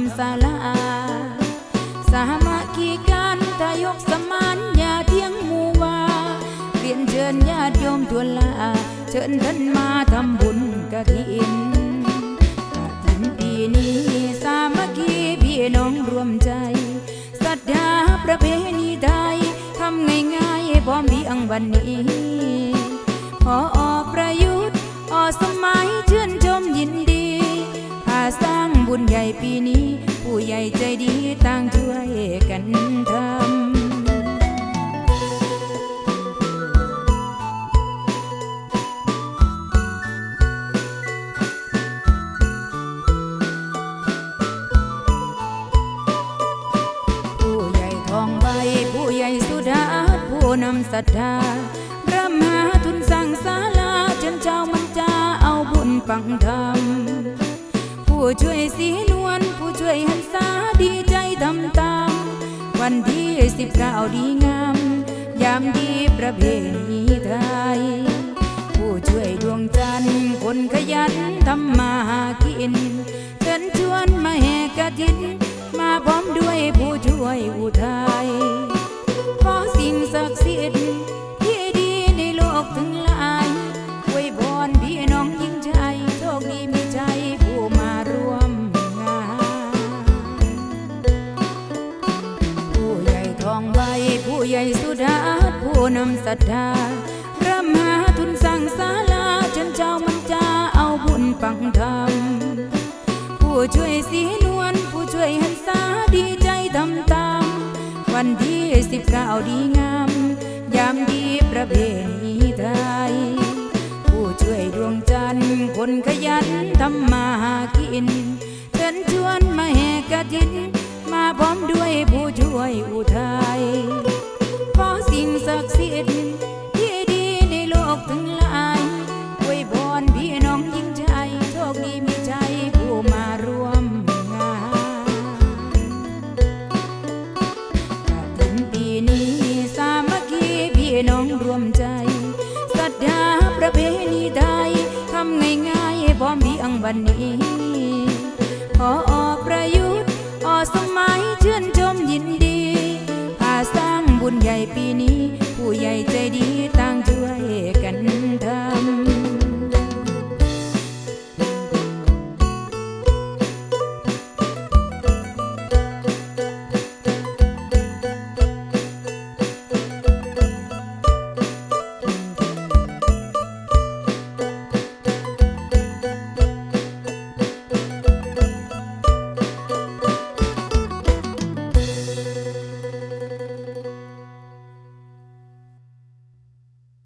ำศาลา สามัคคีกันทายกสมานอย่าเที่ยงมูวาเรียนเชิญญาติโยมทั่วลา เชิญท่านมาทำบุญกฐินกฐินปีนี้สามัคคีพี่น้องรวมใจศรัทธาประเพณีไทยทำง่ายๆพร้อมเพียงวันนี้ บุญใหญ่ปีนี้ ผู้ใหญ่ใจดีต่างช่วยกันทำผู้ใหญ่ทองใบผู้ใหญ่สุดาผู้นำศรัทธาพระมหาทุนสร้างศาลาจนเจ้ามันจาเอาบุญปังทำ ผู้ช่วยสีนวลผู้ช่วยหันษาดีใจทำตาม วันที่สิบเก้าดีงาม ยามดีประเพณีไทย ผู้ช่วยดวงจันทร์คนขยันทำมาหากินเชิญชวนมาแห่กระถิน มาพร้อมด้วยผู้ช่วยอุทัยขอสิ่งศักดิ์สิทธิ์ ใหญ่สุดาผู้นำศรัทธาร่ำหาทุนสั่งศาลาจนเจ้ามันจาเอาบุญปังธรรม ผู้ช่วยสีนวลผู้ช่วยหันษาดีใจทำตาม วันที่สิบเก้าดีงาม ยามดีประเพณีไทย ผู้ช่วยดวงจันทร์คนขยันทำมาหากินเชิญชวนมาแห่กระถิน มาพร้อมด้วยผู้ช่วยอุทัย ยงวันนี้ขอออประยุทธ์ออสมัยชื่นชมยินดีพาสร้างบุญใหญ่ปีนี้ ผู้ใหญ่ใจดี